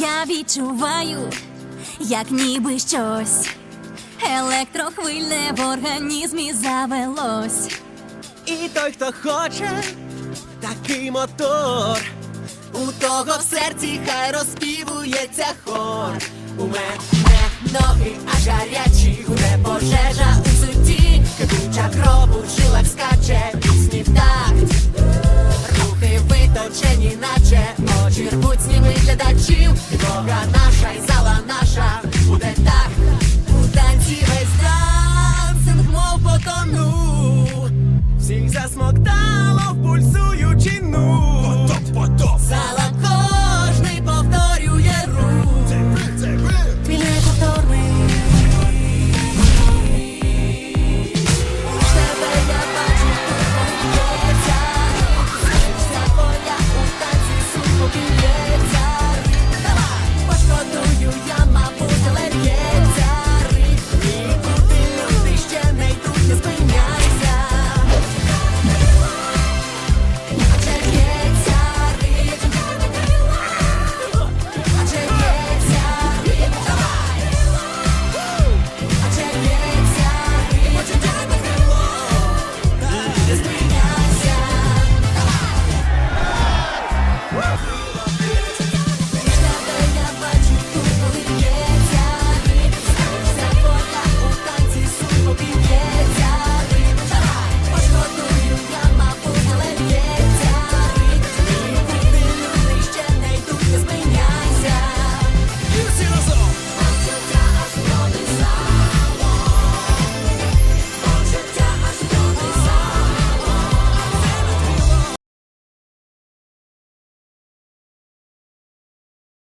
Я відчуваю, як ніби щось електрохвильне в організмі завелось. І той, хто хоче, такий мотор. У того в серці хай розпівується хор. У мене глядачів. дорога наша і зала наша буде так.